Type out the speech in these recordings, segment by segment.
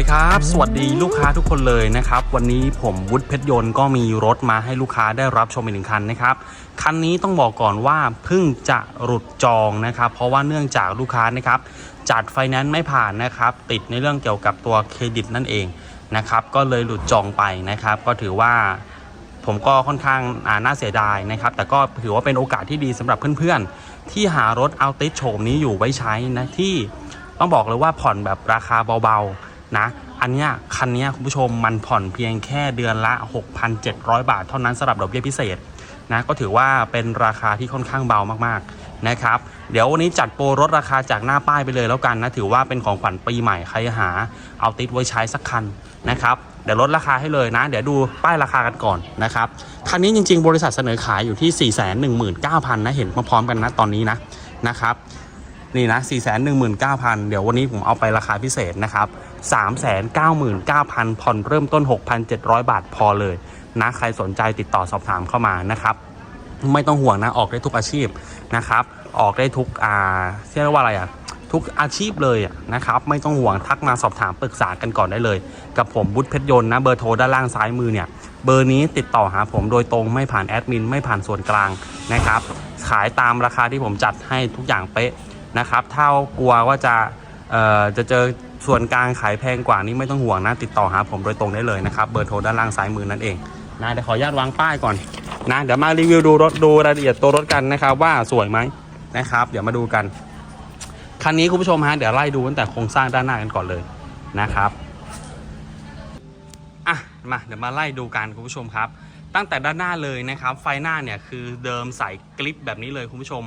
ดีครับ สวัสดีลูกค้าทุกคนเลยนะครับ วันนี้ผมวุฒิเพชรยนต์ก็มีรถมาให้ลูกค้าได้รับชมอีกหนึ่งคันนะครับ คันนี้ต้องบอกก่อนว่าเพิ่งจะหลุดจองนะครับ เพราะว่าเนื่องจากลูกค้านะครับ จัดไฟแนนซ์ไม่ผ่านนะครับ ติดในเรื่องเกี่ยวกับตัวเครดิตนั่นเองนะครับ ก็เลยหลุดจองไปนะครับ ก็ถือว่าผมก็ค่อนข้างน่าเสียดายนะครับ แต่ก็ถือว่าเป็นโอกาสที่ดีสำหรับเพื่อนๆ ที่หารถเอาติสโฉมนี้อยู่ไว้ใช้นะที่ต้องบอกเลยว่าผ่อนแบบราคาเบาๆ นะ อันเนี้ยคันเนี้ยคุณผู้ชมมันผ่อนเพียงแค่เดือนละ 6,700 บาท เท่านั้นสำหรับดอกเบี้ยพิเศษนะก็ถือว่าเป็นราคาที่ค่อนข้างเบามากๆนะครับเดี๋ยววันนี้จัดโปรลดราคาจากหน้าป้ายไปเลยแล้วกันนะถือว่าเป็นของขวัญปีใหม่ใครหา เอาติดไว้ใช้สักคันนะครับเดี๋ยวลดราคาให้เลยนะ เดี๋ยวดูป้ายราคากันก่อนนะครับคันนี้จริง ๆ บริษัทเสนอขายอยู่ที่ 419,000นะเห็นมาพร้อมกันนะตอนนี้นะนะครับนี่นะ 419,000 เดี๋ยววันนี้ผมเอาไปราคาพิเศษนะครับ 399,000 ผ่อนเริ่มต้น 6,700 บาทพอเลยนะใครสนใจติดต่อสอบถามเข้ามานะครับ ไม่ต้องห่วงนะออกได้ทุกอาชีพนะครับ ออกได้ทุกอ่าเรียกว่าอะไรอะทุกอาชีพเลยนะครับ ไม่ต้องห่วงทักมาสอบถามปรึกษากันก่อนได้เลย กับผมบุฒเพชรยนต์นะเบอร์โทรด้านล่างซ้ายมือเนี่ยเบอร์นี้ติดต่อหาผมโดยตรงไม่ผ่านแอดมินไม่ผ่านส่วนกลางนะครับ ขายตามราคาที่ผมจัดให้ทุกอย่างเป๊ะนะครับ ถ้ากลัวว่าจะเอ่อจะเจอ ส่วนกลางขายแพงกว่านี้ไม่ต้องห่วงนะ ติดต่อหาผมโดยตรงได้เลยนะครับ เบอร์โทรด้านล่างซ้ายมือนั่นเองนะเดี๋ยวขออนุญาตวางป้ายก่อนนะเดี๋ยวมารีวิวดูรถดูรายละเอียดตัวรถกันนะครับ ว่าสวยไหมนะครับ เดี๋ยวมาดูกันคันนี้คุณผู้ชมฮะเดี๋ยวไล่ดูตั้งแต่โครงสร้างด้านหน้ากันก่อนเลยนะครับอะมาเดี๋ยวมาไล่ดูกันคุณผู้ชมครับ ตั้งแต่ด้านหน้าเลยนะครับ ไฟหน้าเนี่ยคือเดิมใส่กลิปแบบนี้เลยคุณผู้ชม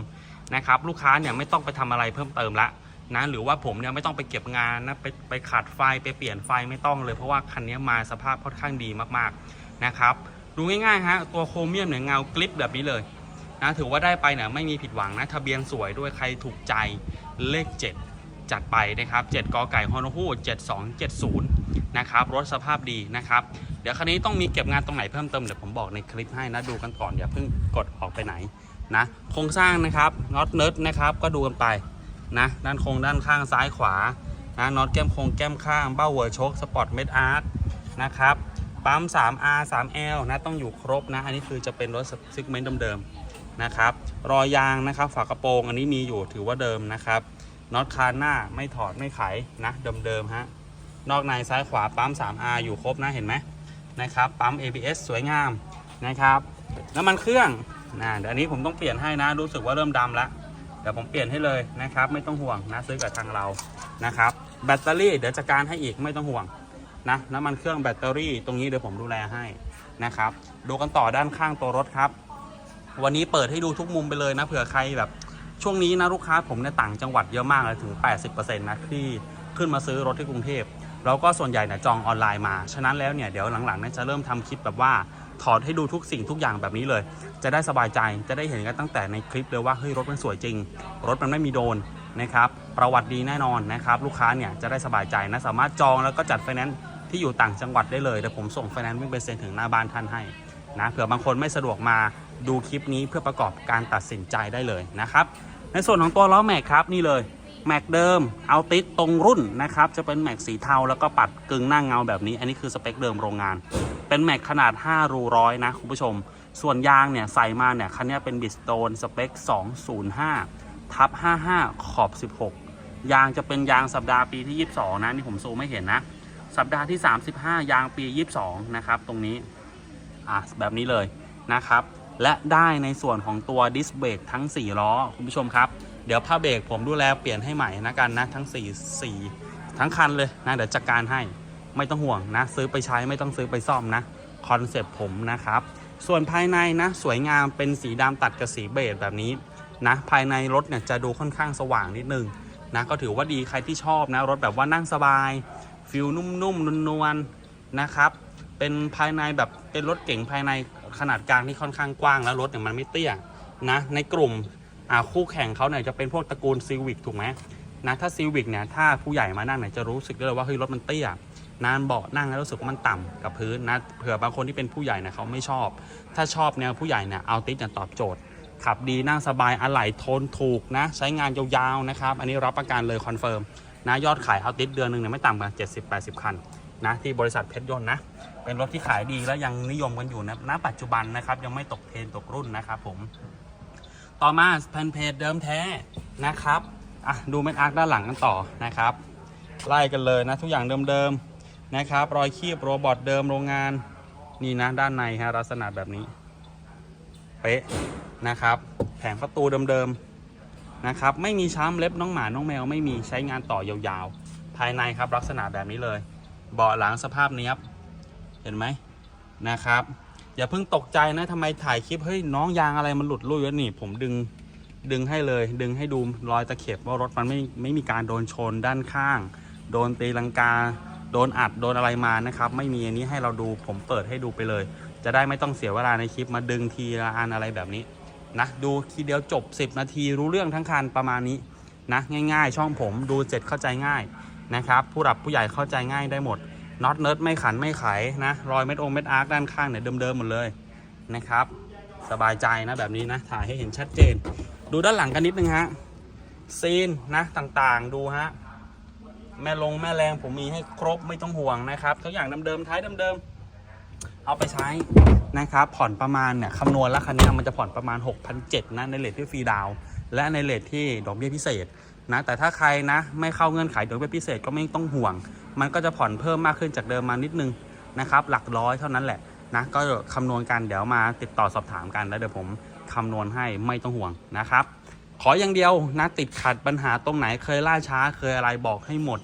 นะครับ ลูกค้าเนี่ยไม่ต้องไปทำอะไรเพิ่มเติมละ นะหรือว่าผมเนี่ยไม่ต้องไปเก็บงานนะไปไปขัดไฟไปเปลี่ยนไฟไม่ต้องเลยเพราะว่าคันนี้มาสภาพค่อนข้างดีมากๆนะครับดูง่ายๆฮะตัวโครเมียมเนี่ยเงากลิปแบบนี้เลยนะถือว่าได้ไปเนี่ยไม่มีผิดหวังนะทะเบียนสวยด้วยใครถูกใจเลข 7 จัดไปนะครับ 7กอไก่ฮอนฮู7270 นะครับ รถสภาพดีนะครับ เดี๋ยวคันนี้ต้องมีเก็บงานตรงไหนเพิ่มเติมเดี๋ยวผมบอกในคลิปให้นะดูกันก่อนอย่าเพิ่งกดออกไปไหนนะโครงสร้างนะครับน็อตเนิร์ดนะครับก็ดูกันไป นะด้านโครงด้านข้างซ้ายขวานะน็อตแก้มโครงแก้มข้างเบ้าหัวโชคสปอร์ตเมดอาร์ตนะครับปั๊ม 3R 3L นะต้องอยู่ครบนะ อันนี้คือจะเป็นรถซิกเมนต์เดิมๆนะครับรอยยางนะครับฝากระโปรงอันนี้มีอยู่ถือว่าเดิมนะครับน็อตคานหน้าไม่ถอดไม่ไขนะเดิมๆฮะนอกในซ้ายขวาปั๊ม 3R อยู่ครบนะเห็นไหมนะครับปั๊ม ABS สวยงามนะครับน้ำมันเครื่องนะเดี๋ยวอันนี้ผมต้องเปลี่ยนให้นะรู้สึกว่าเริ่มดำแล้ว เดี๋ยวผมเปลี่ยนให้เลยนะครับ ไม่ต้องห่วงนะซื้อกับทางเรานะครับ แบตเตอรี่เดี๋ยวจัดการให้อีกไม่ต้องห่วงนะน้ำมันเครื่องแบตเตอรี่ตรงนี้เดี๋ยวผมดูแลให้นะครับดูกันต่อด้านข้างตัวรถครับ วันนี้เปิดให้ดูทุกมุมไปเลยนะเผื่อใครแบบ ช่วงนี้นะลูกค้าผมในยต่างจังหวัดเยอะมากเลยถึง 80%นะที่ขึ้นมาซื้อรถที่กรุงเทพแล้วก็ส่วนใหญ่เนี่ยจองออนไลน์มา ฉะนั้นแล้วเนี่ยเดี๋ยวหลังๆเนี่ยจะเริ่มทำคลิปแบบว่า ถอดให้ดูทุกสิ่งทุกอย่างแบบนี้เลย จะได้สบายใจจะได้เห็นกันตั้งแต่ในคลิปเลยว่าเฮ้ยรถมันสวยจริง รถมันไม่มีโดนนะครับประวัติดีแน่นอนนะครับลูกค้าเนี่ยจะได้สบายใจนะสามารถจองแล้วก็จัดไฟแนนซ์ที่อยู่ต่างจังหวัดได้เลยเดี๋ยวผมส่งไฟแนนซ์วิ่งไปเซ็นถึงหน้าบ้านท่านให้นะเผื่อบางคนไม่สะดวกมาดูคลิปนี้เพื่อประกอบการตัดสินใจได้เลยนะครับในส่วนของตัวล้อแม็กครับนี่เลย แม็กเดิมเอาติดตรงรุ่นนะครับ จะเป็นแม็กสีเทาแล้วก็ปัดกึ่งหน้าเงาแบบนี้ อันนี้คือสเปคเดิมโรงงาน เป็นแม็กขนาด 5 รูร้อยนะคุณผู้ชม ส่วนยางเนี่ยใส่มาเนี่ยคันนี้เป็นบิสโตนสเปค 205ทับ55 ขอบ 16 ยางจะเป็นยางสัปดาห์ปีที่ 22 นะนี่ผมซูมไม่เห็นนะ สัปดาห์ที่ 35 ยางปี 22 นะครับ ตรงนี้อะแบบนี้เลยนะครับ และได้ในส่วนของตัวดิสเบรกทั้ง 4 ล้อคุณผู้ชมครับ เดี๋ยวผ้าเบรกผมดูแลเปลี่ยนให้ใหม่นะกันนะทั้ง4 4ทั้งคันเลยนะเดี๋ยวจัดการให้ไม่ต้องห่วงนะ ซื้อไปใช้ไม่ต้องซื้อไปซ่อมนะคอนเซปต์ผมนะครับ ส่วนภายในนะสวยงามเป็นสีดำตัดกับสีเบจแบบนี้นะภายในรถเนี่ยจะดูค่อนข้างสว่างนิดนึงนะก็ถือว่าดีใครที่ชอบนะรถแบบว่านั่งสบายฟิลนุ่มๆนวลๆนะครับเป็นภายในแบบเป็นรถเก๋งภายในขนาดกลางที่ค่อนข้างกว้างแล้วรถเนี่ยมันไม่เตี้ยนะในกลุ่ม คู่แข่งเขาเนี่ยจะเป็นพวกตระกูลซีวิกถูกไหมนะถ้าซีวิกเนี่ยถ้าผู้ใหญ่มานั่งเนี่ยจะรู้สึกได้เลยว่าเฮ้ยรถมันเตี้ยนานเบาะนั่งแล้วรู้สึกมันต่ำกับพื้นนะเผื่อบางคนที่เป็นผู้ใหญ่เนี่ยเขาไม่ชอบ ถ้าชอบแนวผู้ใหญ่เนี่ยเอาติสเนี่ยตอบโจทย์ ขับดีนั่งสบายอะไหล่ทนถูกนะ ใช้งานยาวๆนะครับ อันนี้รับประกันเลยคอนเฟิร์มนะยอดขายเอาติสเดือนหนึ่งเนี่ยไม่ต่ำกว่า70-80 คันนะที่บริษัทเพชรยนต์นะเป็นรถที่ขายดีและยังนิยมกันอยู่นะณปัจจุบันนะครับยังไม่ตกเทรนตกรุ่นนะครับผม ต่อมาแผ่นเพจเดิมแท้นะครับอะดูเม็ดอาร์คด้านหลังกันต่อนะครับ ไล่กันเลยนะทุกอย่างเดิมๆนะครับ รอยคีบโรบอทเดิมโรงงาน นี่นะด้านในฮะลักษณะแบบนี้ เป๊ะนะครับ แผงประตูเดิมๆนะครับ ไม่มีช้ำเล็บน้องหมาน้องแมวไม่มีใช้งานต่อยาวๆ ภายในครับลักษณะแบบนี้เลย เบาะหลังสภาพเนี้ยบเห็นไหมนะครับ อย่าเพิ่งตกใจนะทำไมถ่ายคลิปเฮ้ยน้องยางอะไรมันหลุดลุ่ยวะนี่ ผมดึงดึงให้เลย ดึงให้ดูรอยตะเข็บว่ารถมันไม่ไม่มีการโดนชนด้านข้าง โดนตีลังกา โดนอัดโดนอะไรมานะครับ ไม่มีอันนี้ให้เราดูผมเปิดให้ดูไปเลย จะได้ไม่ต้องเสียเวลาในคลิปมาดึงทีละอันอะไรแบบนี้นะดูทีเดียวจบ 10 นาทีรู้เรื่องทั้งคันประมาณนี้นะง่าย ๆ ช่องผมดูเสร็จเข้าใจง่ายนะครับ ผู้หลับผู้ใหญ่เข้าใจง่ายได้หมด น็อตเนิร์ดไม่ขันไม่ไขนะรอยเม็ดโอเม็ดอาร์คด้านข้างเนี่ยเดิมๆหมดเลยนะครับ สบายใจนะแบบนี้นะถ่ายให้เห็นชัดเจน ดูด้านหลังกันนิดนึงฮะซีนนะต่างๆดูฮะแม่ลงแม่แรงผมมีให้ครบไม่ต้องห่วงนะครับทุกอย่างเดิมๆท้ายเดิมๆเอาไปใช้นะครับผ่อนประมาณเนี่ยคำนวณแล้วคันนี้มันจะผ่อนประมาณ 6,700นะในเลทที่ฟรีดาวและในเลทที่ดอกเบี้ยพิเศษ นะแต่ถ้าใครนะไม่เข้าเงื่อนไขดอกเบี้ยพิเศษก็ไม่ต้องห่วง มันก็จะผ่อนเพิ่มมากขึ้นจากเดิมมานิดนึงนะครับหลักร้อยเท่านั้นแหละนะก็คำนวณกันเดี๋ยวมาติดต่อสอบถามกันแล้วเดี๋ยวผมคำนวณให้ไม่ต้องห่วงนะครับ ขออย่างเดียวนะติดขัดปัญหาตรงไหนเคยล่าช้าเคยอะไรบอกให้หมด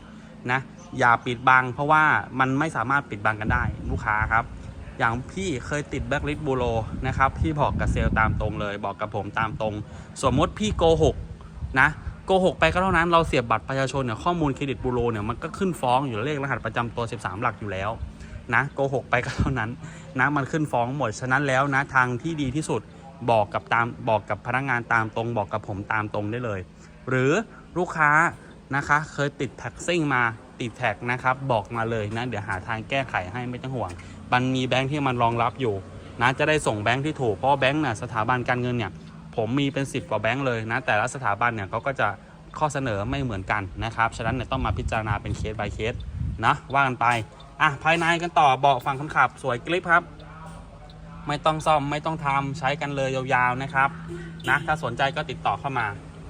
นะอย่าปิดบังเพราะว่ามันไม่สามารถปิดบังกันได้ลูกค้าครับ อย่างพี่เคยติดแบล็คลิสต์บูโรนะครับพี่บอกกับเซลล์ตามตรงเลย บอกกับผมตามตรง สมมติพี่โกหกนะ โกหกไปก็เท่านั้นเราเสียบบัตรประชาชนเนี่ยข้อมูลเครดิตบูโรเนี่ยมันก็ขึ้นฟ้องอยู่เลขรหัสประจำตัว 13 หลักอยู่แล้วนะโกหกไปก็เท่านั้นนะมันขึ้นฟ้องหมดฉะนั้นแล้วนะทางที่ดีที่สุดบอกกับตามบอกกับพนักงานตามตรง บอกกับผมตามตรงได้เลย หรือลูกค้านะคะเคยติดแท็กซิ่งมาติดแท็กนะครับบอกมาเลยนะเดี๋ยวหาทางแก้ไขให้ไม่ต้องห่วง มันมีแบงค์ที่มันรองรับอยู่นะจะได้ส่งแบงค์ที่ถูกเพราะแบงค์น่ะสถาบันการเงินเนี่ย ผมมีเป็น 10 กว่าแบงค์เลยนะแต่ละสถาบันเนี่ยเขาก็จะข้อเสนอไม่เหมือนกันนะครับฉะนั้นเนี่ยต้องมาพิจารณาเป็นเคส by เคสนะว่ากันไปอะภายในกันต่อเบาะฝั่งคนขับสวยกริปครับ ไม่ต้องซ่อมไม่ต้องทำใช้กันเลยยาวๆนะครับนะถ้าสนใจก็ติดต่อเข้ามา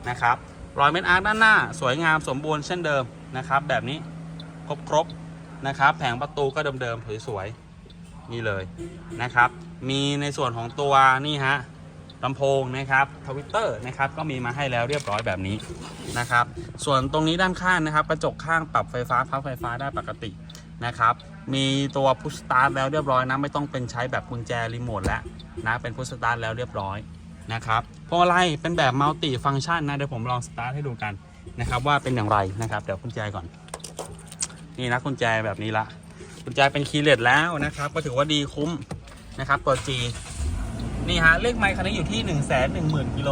นะครับรอยเม็ดอาร์คด้านหน้า สวยงามสมบูรณ์เช่นเดิมนะครับ แบบนี้ครบครบๆนะครับ แผงประตูก็เดิมๆสวยๆนี่เลยนะครับ มีในส่วนของตัวนี่ฮะ ลำโพงนะครับทวิตเตอร์นะครับก็มีมาให้แล้วเรียบร้อยแบบนี้นะครับ ส่วนตรงนี้ด้านข้างนะครับ กระจกข้างปรับไฟฟ้าพับไฟฟ้าได้ปกตินะครับ มีตัวพุชสตาร์ทแล้วเรียบร้อยนะไม่ต้องเป็นใช้แบบกุญแจรีโมทแล้วนะเป็นพุชสตาร์ทแล้วเรียบร้อยนะครับพวงมาลัยเป็นแบบมัลติฟังก์ชันนะเดี๋ยวผมลองสตาร์ทให้ดูกันนะครับว่าเป็นอย่างไรนะครับเดี๋ยวกุญแจก่อน นี่นะกุญแจแบบนี้ละกุญแจเป็นคีย์เลสแล้วนะครับ ก็ถือว่าดีคุ้มนะครับตัว G นี่ฮะเลขไมค์คันนี้อยู่ที่1 1 0 0 0 0กิโล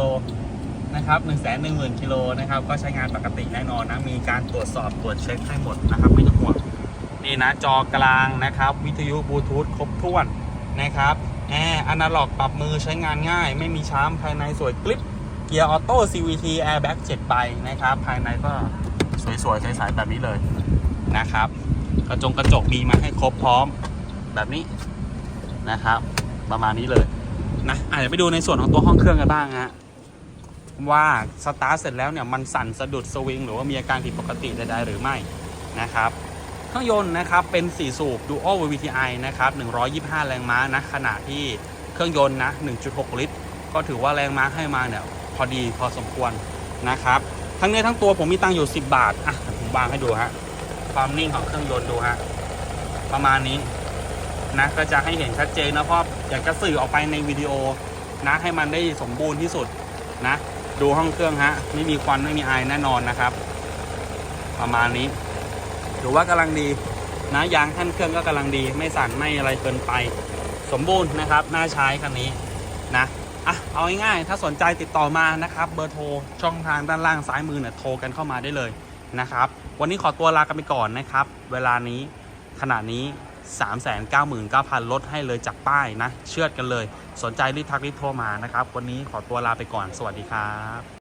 นะครับ1 1 0 0 0 0กิโลนะครับก็ใช้งานปกติแน่นอนนะมีการตรวจสอบตรวจเช็คให้หมดนะครับไม่ต้องห่วงนี่นะจอกลางนะครับ วิทยุบลูทูธครบถ้วนนะครับแอร์อนาล็อกปรับมือใช้งานง่าย ไม่มีช้ำภายในสวยกริปเกียร์ออโต้ CVT Airbag 7ใบนะครับ ภายในก็สวยๆใสๆแบบนี้เลยนะครับ กระจงกระจกมีมาให้ครบพร้อมแบบนี้นะครับ ประมาณนี้เลย นะอาจจะไปดูในส่วนของตัวห้องเครื่องกันบ้างฮะว่าสตาร์ทเสร็จแล้วเนี่ยมันสั่นสะดุดสวิงหรือว่ามีอาการผิดปกติใดๆหรือไม่นะครับเครื่องยนต์นะครับเป็น 4 สูบ Dual VVTi นะครับ 125 แรงม้านะขณะที่เครื่องยนต์นะ 1.6 ลิตร ก็ถือว่าแรงม้าให้มาเนี่ยพอดีพอสมควรนะครับ ทั้งเนื้อทั้งตัวผมมีตังอยู่ 10 บาท อะผมวางให้ดูฮะความนิ่งของเครื่องยนต์ดูฮะประมาณนี้ นะก็จะให้เห็นชัดเจนนะเพราะอยากจะสื่อออกไปในวิดีโอนะให้มันได้สมบูรณ์ที่สุดนะดูห้องเครื่องฮะไม่มีควันไม่มีไอแน่นอนนะครับ ประมาณนี้ถือว่ากำลังดีนะยางท่านเครื่องก็กำลังดี ไม่สั่นไม่อะไรเกินไป สมบูรณ์นะครับน่าใช้คันนี้นะอะเอาง่ายๆถ้าสนใจติดต่อมานะครับ เบอร์โทรช่องทางด้านล่างซ้ายมือเนี่ยโทรกันเข้ามาได้เลยนะครับ วันนี้ขอตัวลากันไปก่อนนะครับ เวลานี้ขณะนี้ 399,000 ลดให้เลยจากป้ายนะ เชื่อดกันเลย สนใจรีบทักรีบโทรมานะครับ วันนี้ขอตัวลาไปก่อน สวัสดีครับ